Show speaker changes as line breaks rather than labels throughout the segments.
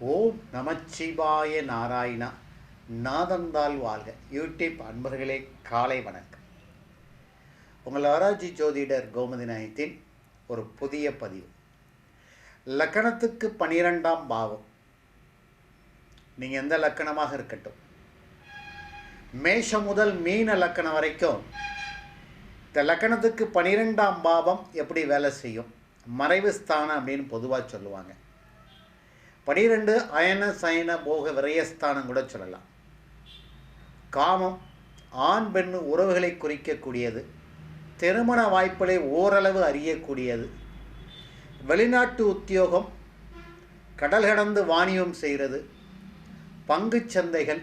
ஓம் நமச்சிவாய நாராயணா நாதந்தால் வாழ்க. யூடியூப் அன்பர்களே காலை வணக்கம். உங்கள் ஆராய்ச்சி ஜோதிடர் கோமதி நாயத்தின் ஒரு புதிய பதிவு. லக்கணத்துக்கு பனிரெண்டாம் பாவம். நீங்கள் எந்த லக்கணமாக இருக்கட்டும். மேஷம் முதல் மீன லக்கணம் வரைக்கும் இந்த லக்கணத்துக்கு பனிரெண்டாம் பாவம் எப்படி வேலை செய்யும்? மறைவு ஸ்தானம் அப்படின்னு பொதுவாக சொல்லுவாங்க. பனிரெண்டு அயன சயன போக விரயஸ்தானம் கூட சொல்லலாம். காமம் ஆண் பெண் உறவுகளை குறிக்கக்கூடியது. திருமண வாய்ப்புகளை ஓரளவு அறியக்கூடியது. வெளிநாட்டு உத்தியோகம் கடல் கடந்து வாணியம் செய்கிறது. பங்குச் சந்தைகள்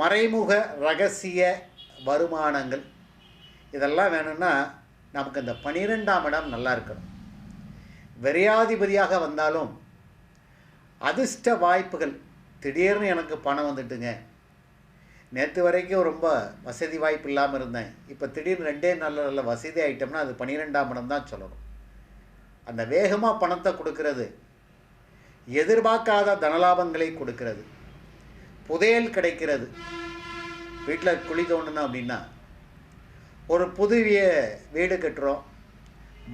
மறைமுக ரகசிய வருமானங்கள் இதெல்லாம் வேணும்னா நமக்கு இந்த பனிரெண்டாம் இடம் நல்லா இருக்கணும். விரையாதிபதியாக வந்தாலும் அதிர்ஷ்ட வாய்ப்புகள். திடீர்னு எனக்கு பணம் வந்துட்டுங்க. நேற்று வரைக்கும் ரொம்ப வசதி வாய்ப்பு இல்லாமல் இருந்தேன். இப்போ திடீர்னு ரெண்டே நல்ல நல்ல வசதி ஆகிட்டோம்னா அது பன்னிரெண்டாம் இடம் தான் சொல்லணும். அந்த வேகமாக பணத்தை கொடுக்கறது எதிர்பார்க்காத தனலாபங்களை கொடுக்கிறது புதையல் கிடைக்கிறது. வீட்டில் குழி தோண்டணும் அப்படின்னா ஒரு புதிய வீடு கட்டுறோம்.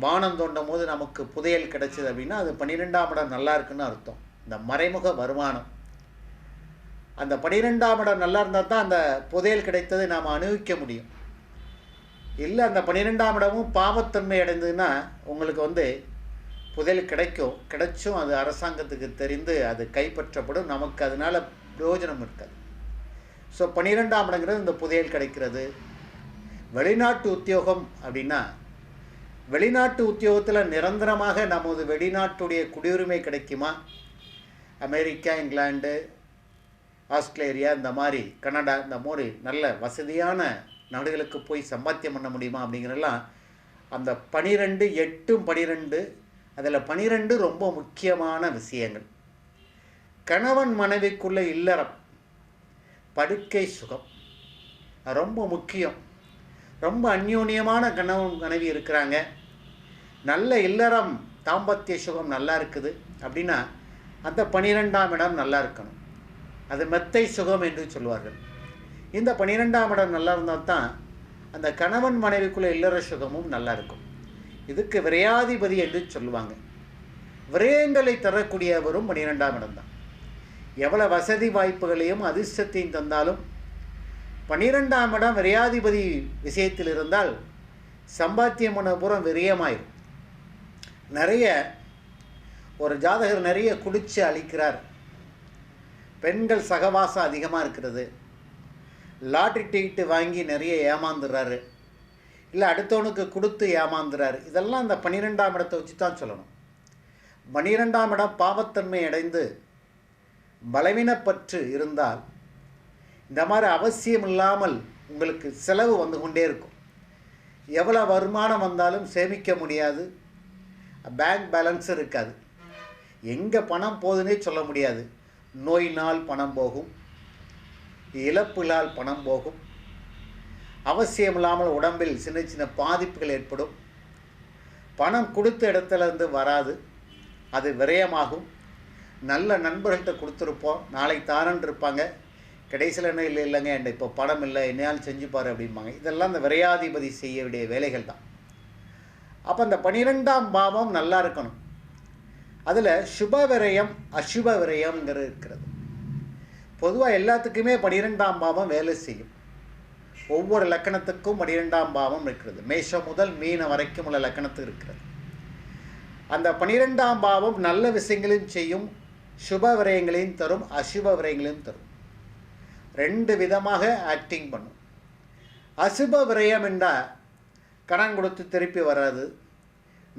வானம் தோண்டும் போது நமக்கு புதையல் கிடைச்சிது அப்படின்னா அது பன்னிரெண்டாம் இடம் நல்லா இருக்குன்னு அர்த்தம். இந்த மறைமுக வருமானம். அந்த பனிரெண்டாம் இடம் நல்லா இருந்தால் தான் அந்த புதையல் கிடைத்ததை நாம் அனுபவிக்க முடியும். இல்லை அந்த பன்னிரெண்டாம் இடமும் பாவத்தன்மை அடைந்ததுன்னா உங்களுக்கு வந்து புதையல் கிடைக்கும். கிடைச்சும் அது அரசாங்கத்துக்கு தெரிந்து அது கைப்பற்றப்படும். நமக்கு அதனால் பிரயோஜனம் இருக்காது. ஸோ பன்னிரெண்டாம் இடங்கிறது இந்த புதையல் கிடைக்கிறது. வெளிநாட்டு உத்தியோகம் அப்படின்னா வெளிநாட்டு உத்தியோகத்தில் நிரந்தரமாக நமது வெளிநாட்டுடைய குடியுரிமை கிடைக்குமா? அமெரிக்கா இங்கிலாண்டு ஆஸ்திரேலியா இந்த மாதிரி கனடா இந்த மாதிரி நல்ல வசதியான நாடுகளுக்கு போய் சம்பாத்தியம் பண்ண முடியுமா அப்படிங்கிறதெல்லாம் அந்த பனிரெண்டு எட்டும் பனிரெண்டு அதில் பனிரெண்டு ரொம்ப முக்கியமான விஷயங்கள். கணவன் மனைவிக்குள்ள இல்லறம் படுக்கை சுகம் ரொம்ப முக்கியம். ரொம்ப அந்யோன்யமான கணவன் மனைவி இருக்கிறாங்க. நல்ல இல்லறம் தாம்பத்திய சுகம் நல்லா இருக்குது. அப்படின்னா அந்த பனிரெண்டாம் இடம் நல்லா இருக்கணும். அது மெத்தை சுகம் என்று சொல்வார்கள். இந்த பனிரெண்டாம் இடம் நல்லா இருந்தால் தான் அந்த கணவன் மனைவிக்குள்ள இல்லற சுகமும் நல்லா இருக்கும். இதுக்கு விரையாதிபதி என்று சொல்லுவாங்க. விரயங்களை தரக்கூடியவரும் பனிரெண்டாம் இடம்தான் எவ்வளோ வசதி வாய்ப்புகளையும் அதிர்ஷ்டத்தையும் தந்தாலும் பன்னிரெண்டாம் இடம் விரையாதிபதி விஷயத்தில் இருந்தால் சம்பாத்தியம் பண்ண பூரா விரயமாயிரும். நிறைய ஒரு ஜாதகர் நிறைய குடித்து அழிக்கிறார். பெண்கள் சகவாசம் அதிகமாக இருக்கிறது. லாட்ரி டிக்கெட்டு வாங்கி நிறைய ஏமாந்துடுறாரு இல்லை அடுத்தவனுக்கு கொடுத்து ஏமாந்துறாரு. இதெல்லாம் அந்த பன்னிரெண்டாம் இடத்தை வச்சு தான் சொல்லணும். பன்னிரெண்டாம் இடம் பாவத்தன்மை அடைந்து பலவீனப்பற்று இருந்தால் இந்த மாதிரி அவசியம் இல்லாமல் உங்களுக்கு செலவு வந்து கொண்டே இருக்கும். எவ்வளோ வருமானம் வந்தாலும் சேமிக்க முடியாது. பேங்க் பேலன்ஸ் இருக்காது. எங்கே பணம் போகுதுன்னே சொல்ல முடியாது. நோயினால் பணம் போகும். இழப்பினால் பணம் போகும். அவசியம் இல்லாமல் உடம்பில் சின்ன சின்ன பாதிப்புகள் ஏற்படும். பணம் கொடுத்த இடத்துல இருந்து வராது. அது விரயமாகும். நல்ல நண்பர்கள்ட்ட கொடுத்துருப்போம். நாளை தாரன் இருப்பாங்க. கடைசியில் என்ன இல்லை இல்லைங்க என்கிட்ட இப்போ படம் இல்லை என்னையால் செஞ்சுப்பார் அப்படிம்பாங்க. இதெல்லாம் இந்த விரையாதிபதி செய்ய வேண்டிய வேலைகள் தான். அப்போ இந்த பனிரெண்டாம் பாவம் நல்லா இருக்கணும். அதில் சுப விரயம் அசுப விரயம்ங்கிறது இருக்கிறது. பொதுவாக எல்லாத்துக்குமே பனிரெண்டாம் பாவம் வேலை செய்யும். ஒவ்வொரு லக்கணத்துக்கும் பனிரெண்டாம் பாவம் இருக்கிறது. மேஷம் முதல் மீன வரைக்கும் உள்ள லக்கணத்துக்கு இருக்கிறது. அந்த பனிரெண்டாம் பாவம் நல்ல விஷயங்களையும் செய்யும் சுப விரயங்களையும் தரும் அசுப விரயங்களையும் தரும். ரெண்டு விதமாக ஆக்டிங் பண்ணும். அசுப விரயம் என்றால் கடன் கொடுத்து திருப்பி வராது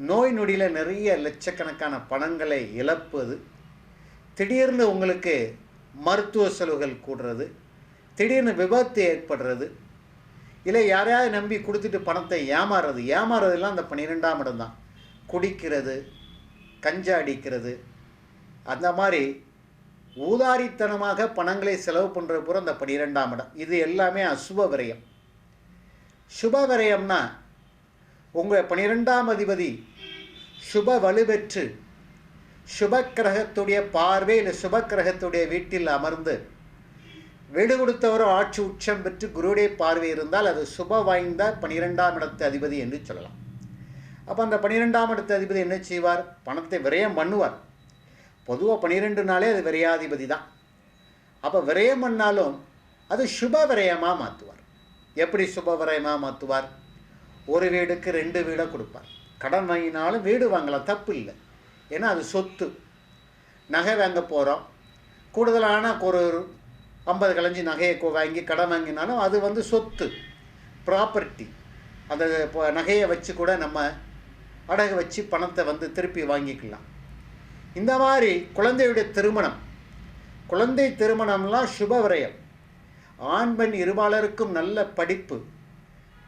நோய் நொடியில் நிறைய லட்சக்கணக்கான பணங்களை இழப்பது திடீர்னு உங்களுக்கு மருத்துவ செலவுகள் கூடுறது திடீர்னு விபத்து ஏற்படுறது இல்லை யாரையாவது நம்பி கொடுத்துட்டு பணத்தை ஏமாறுறது ஏமாறுறதுலாம் அந்த பன்னிரெண்டாம் இடம் தான். குடிக்கிறது கஞ்சா அடிக்கிறது அந்த மாதிரி ஊதாரித்தனமாக பணங்களை செலவு பண்ணுற பூரா அந்த பன்னிரெண்டாம் இடம். இது எல்லாமே அசுப விரயம். சுப விரயம்னா உங்கள் பன்னிரெண்டாம் அதிபதி சுப வலுப்பெற்று சுப கிரகத்துடைய பார்வை இல்லை சுப கிரகத்துடைய வீட்டில் அமர்ந்து வீடு கொடுத்தவரும் ஆட்சி உச்சம் பெற்று குருடைய பார்வை இருந்தால் அது சுப வாய்ந்த பனிரெண்டாம் இடத்து அதிபதி என்று சொல்லலாம். அப்போ அந்த பனிரெண்டாம் இடத்து அதிபதி என்ன செய்வார்? பணத்தை விரயம் பண்ணுவார். பொதுவாக பனிரெண்டு நாளே அது விரையாதிபதி தான். அப்போ விரயம் பண்ணாலும் அது சுப விரயமாக மாற்றுவார் எப்படி சுப விரயமாக மாற்றுவார் ஒரு வீடுக்கு ரெண்டு வீடை கொடுப்பார். கடன் வாங்கினாலும் வீடு வாங்கலாம் தப்பு இல்லை. ஏன்னா அது சொத்து. நகை வாங்க போகிறோம் கூடுதலான ஒரு ஐம்பது கலைஞ்சி நகையை வாங்கி கடன் வாங்கினாலும் அது வந்து சொத்து ப்ராப்பர்ட்டி அந்த இப்போ நகையை வச்சு கூட நம்ம அடகு வச்சு பணத்தை வந்து திருப்பி வாங்கிக்கலாம். இந்த மாதிரி குழந்தையுடைய திருமணம். குழந்தை திருமணம்லாம் சுப விரயம். ஆண் பெண் இருபாலருக்கும் நல்ல படிப்பு.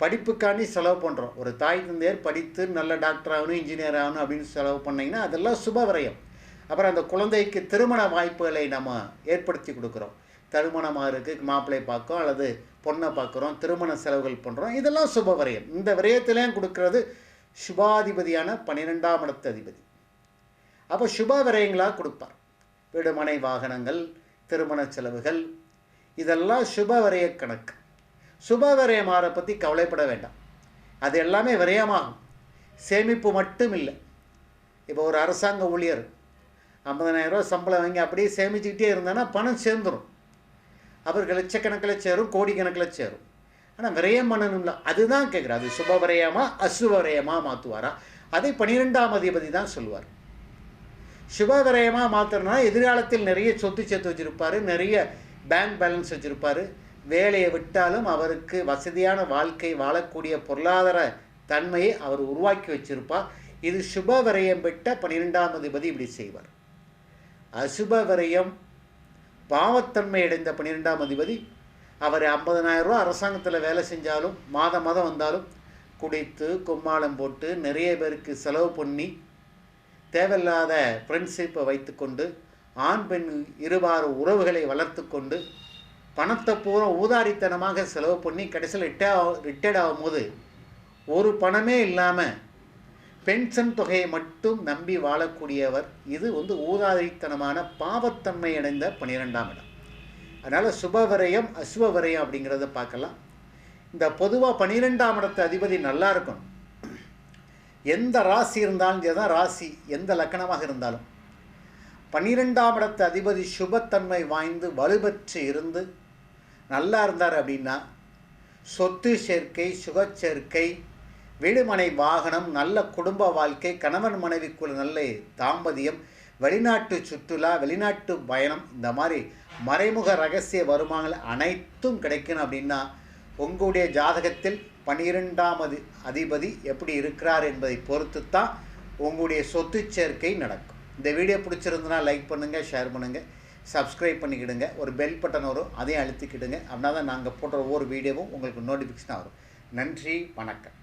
படிப்புக்காண்டி செலவு பண்ணுறோம் ஒரு தாய் தந்தையர் படித்து நல்ல டாக்டர் ஆகணும் இன்ஜினியர் ஆகணும் அப்படின்னு செலவு பண்ணிங்கன்னா அதெல்லாம் சுபவிரயம் அப்புறம் அந்த குழந்தைக்கு திருமண வாய்ப்புகளை நம்ம ஏற்படுத்தி கொடுக்குறோம். திருமணமாக இருக்குது மாப்பிள்ளை பார்க்கோம் அல்லது பொண்ணை பார்க்குறோம் திருமண செலவுகள் பண்ணுறோம் இதெல்லாம் சுப விரயம். இந்த விரயத்திலையும் கொடுக்கறது சுபாதிபதியான பன்னிரெண்டாம் இடத்து அதிபதி. அப்போ சுப விரயங்களாக கொடுப்பார். வீடுமனை வாகனங்கள் திருமண செலவுகள் இதெல்லாம் சுப விரய கணக்கு. சுப விரயமாரை பற்றி கவலைப்பட வேண்டாம். அது எல்லாமே விரயமாகும். சேமிப்பு மட்டும் இல்லை இப்போ ஒரு அரசாங்க ஊழியர் ஐம்பதனாயிரரூவா சம்பளம் வாங்கி அப்படியே சேமிச்சுக்கிட்டே இருந்தானா பணம் சேர்ந்துடும் அவர்கள் லட்சக்கணக்கில் சேரும் கோடிக்கணக்கில் சேரும். ஆனால் விரயம் பண்ணணும்ல. அதுதான் கேட்குறா அது சுப விரயமா அசுப விரயமா மாற்றுவாரா அதை பனிரெண்டாம் அதிபதி தான் சொல்லுவார். சுப விரயமாக மாற்றுறதுனா எதிர்காலத்தில் நிறைய சொத்து சேர்த்து வச்சுருப்பாரு. நிறைய பேங்க் பேலன்ஸ் வச்சுருப்பார். வேலையை விட்டாலும் அவருக்கு வசதியான வாழ்க்கை வாழக்கூடிய பொருளாதார தன்மையை அவர் உருவாக்கி வச்சிருப்பார். இது சுப விரயம் விட்ட பன்னிரெண்டாம் அதிபதி இப்படி செய்வார். அசுப விரயம் பாவத்தன்மை அடைந்த பன்னிரெண்டாம் அதிபதி அவர் 50000 ரூபா அரசாங்கத்தில் வேலை செஞ்சாலும் மாதம் மாதம் வந்தாலும் குடித்து கும்மாளம் போட்டு நிறைய பேருக்கு செலவு பண்ணி தேவையில்லாத ஃப்ரெண்ட்ஷிப்பை வைத்துக்கொண்டு ஆண் பெண் இருவாறு உறவுகளை வளர்த்து கொண்டு பணத்தை பூரா ஊதாரித்தனமாக செலவு பண்ணி கடைசியில் ரிட்டையர் ரிட்டையர்ட் ஆகும்போது ஒரு பணமே இல்லாமல் பென்ஷன் தொகையை மட்டும் நம்பி வாழக்கூடியவர் இது வந்து ஊதாரித்தனமான பாவத்தன்மை அடைந்த பன்னிரெண்டாம் இடம். அதனால் சுப விரயம் அசுப விரயம் அப்படிங்கிறத பார்க்கலாம். இந்த பொதுவாக பன்னிரெண்டாம் இடத்து அதிபதி நல்லா இருக்கணும். எந்த ராசி இருந்தாலும் தான் ராசி எந்த லக்கணமாக இருந்தாலும். பன்னிரெண்டாம் இடத்து அதிபதி சுபத்தன்மை வாய்ந்து வலுப்பெற்று இருந்து நல்லா இருந்தார் அப்படின்னா சொத்து சேர்க்கை சுகச்சேர்க்கை வீடுமனை வாகனம் நல்ல குடும்ப வாழ்க்கை கணவன் மனைவிக்குள்ள நல்ல தாம்பதியம் வெளிநாட்டு சுற்றுலா வெளிநாட்டு பயணம் இந்த மாதிரி மறைமுக ரகசிய வருமானங்கள் அனைத்தும் கிடைக்கணும் அப்படின்னா உங்களுடைய ஜாதகத்தில் பன்னிரெண்டாம் அதிபதி எப்படி இருக்கிறார் என்பதை பொறுத்து தான் உங்களுடைய சொத்து சேர்க்கை நடக்கும். இந்த வீடியோ பிடிச்சிருந்தனா லைக் பண்ணுங்கள் ஷேர் பண்ணுங்கள் சப்ஸ்கிரைப் பண்ணிக்கிடுங்க. ஒரு பெல் பட்டன் வரும் அதையும் அழுத்திக்கிடுங்க. அப்படின்னா தான் நாங்கள் போடுற ஒவ்வொரு வீடியோவும் உங்களுக்கு நோட்டிஃபிகேஷன் வரும். நன்றி வணக்கம்.